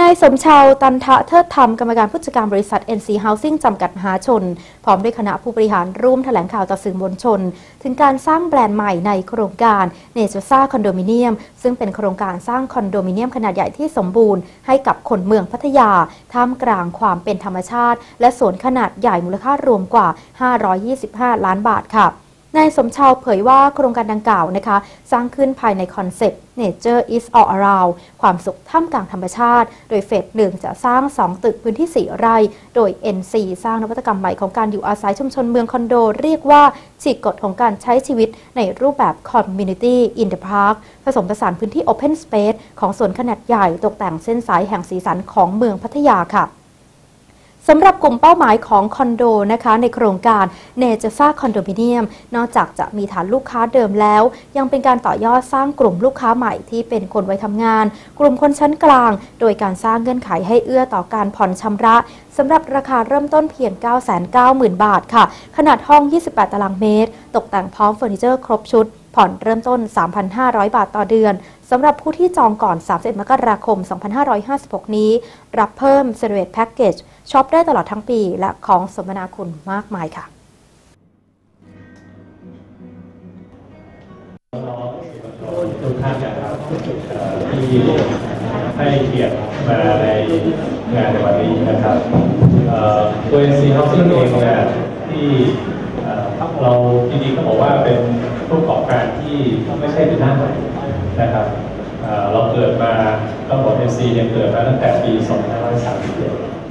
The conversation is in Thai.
นายสมชาวตันทะเทิดธรรมกรรมการผู้จัดการบริษัท NC Housing จำกัดมหาชน พร้อมด้วยคณะผู้บริหารร่วมแถลงข่าวต่อสื่อมวลชน ถึงการสร้างแบรนด์ใหม่ในโครงการเนเจอร์ซ่าคอนโดมิเนียมซึ่งเป็นโครงการสร้างคอนโดมิเนียมขนาดใหญ่ที่สมบูรณ์ให้กับคนเมืองพัทยา ท่ามกลางความเป็นธรรมชาติ และสวนขนาดใหญ่มูลค่ารวมกว่า 525 ล้านบาทค่ะ นายสมชาวเผยว่าโครงการดังกล่าวนะคะ สร้างขึ้นภายในคอนเซปต์ Nature is all around ความสุขท่ามกลางธรรมชาติ โดยเฟสหนึ่งจะสร้าง 2 ตึกพื้นที่ 4 ไร่ โดย NC สร้างนวัตกรรมใหม่ของการอยู่อาศัยชุมชนเมืองคอนโด เรียกว่าฉีกกฎของการใช้ชีวิตในรูปแบบ Community in the Park ผสมผสานพื้นที่ Open Space ของสวนขนาดใหญ่ตกแต่งเส้นสายแห่งสีสันของเมืองพัทยาค่ะ สำหรับกลุ่มเป้าหมายของคอนโดนะคะในโครงการเนเจซ่าคอนโดมิเนียมนอกจากจะมีฐานลูกค้าเดิมแล้ว ยังเป็นการต่อยอดสร้างกลุ่มลูกค้าใหม่ที่เป็นคนวัยทำงาน กลุ่มคนชั้นกลาง โดยการสร้างเงื่อนไขให้เอื้อต่อการผ่อนชำระสำหรับราคาเริ่มต้นเพียง 990,000 บาทค่ะ ขนาดห้อง 28 ตารางเมตร ตกแต่งพร้อมเฟอร์นิเจอร์ครบชุด ผ่อนเริ่มต้น 3,500 บาทต่อเดือน สำหรับผู้ที่จองก่อน 31 มกราคม 2556 นี้ รับเพิ่มเซ r เ t ตแพ็กเกจช็อปได้ตลอดทั้งปี และของสมนาคุณมากมายค่ะทุกท่านนะครับที่ให้เกียรติมาในงานในวันนี้นะครับเอ่อตัว NC Housing เองเนี่ยที่เราจริงๆต้องบอกว่าเป็นผู้ประกอบการที่ไม่ใช่เป็นหน้าใหม่ นะครับเราเกิดมาต้องบอก NC เนี่ยเกิดมาตั้งแต่ปี 2531